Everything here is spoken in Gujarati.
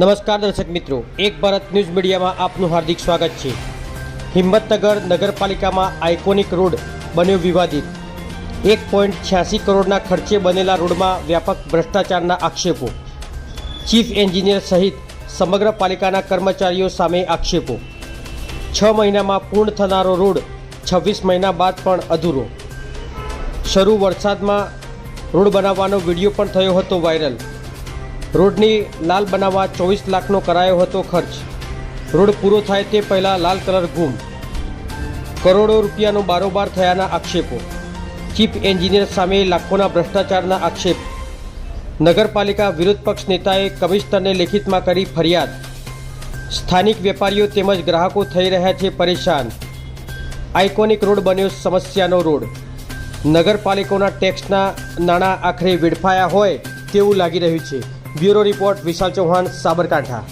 નમસ્કાર દર્શક મિત્રો, એક ભારત ન્યૂઝ મીડિયામાં આપનું હાર્દિક સ્વાગત છે. હિંમતનગર નગરપાલિકામાં આઇકોનિક રોડ બન્યો વિવાદિત. એક પોઈન્ટ છ્યાસી કરોડના ખર્ચે બનેલા રોડમાં વ્યાપક ભ્રષ્ટાચારના આક્ષેપો. ચીફ એન્જિનિયર સહિત સમગ્ર પાલિકાના કર્મચારીઓ સામે આક્ષેપો. છ મહિનામાં પૂર્ણ થનારો રોડ છવ્વીસ મહિના બાદ પણ અધૂરો. શરૂ વરસાદમાં રોડ બનાવવાનો વીડિયો પણ થયો હતો વાયરલ. રોડની લાલ બનાવવા ચોવીસ લાખનો કરાયો હતો ખર્ચ. રોડ પૂરો થાય તે પહેલાં લાલ કલર ગુમ. કરોડો રૂપિયાનો બારોબાર થયાના આક્ષેપો. ચીફ એન્જિનિયર સામે લાખોના ભ્રષ્ટાચારના આક્ષેપ. નગરપાલિકા વિરોધ પક્ષ નેતાએ કમિશનરને લેખિતમાં કરી ફરિયાદ. સ્થાનિક વેપારીઓ તેમજ ગ્રાહકો થઈ રહ્યા છે પરેશાન. આઇકોનિક રોડ બન્યો સમસ્યાનો રોડ. નગરપાલિકાઓના ટેક્સના નાણાં આખરે વેડફાયા હોય તેવું લાગી રહ્યું છે. Bureau report Vishal Chauhan Sabarkantha.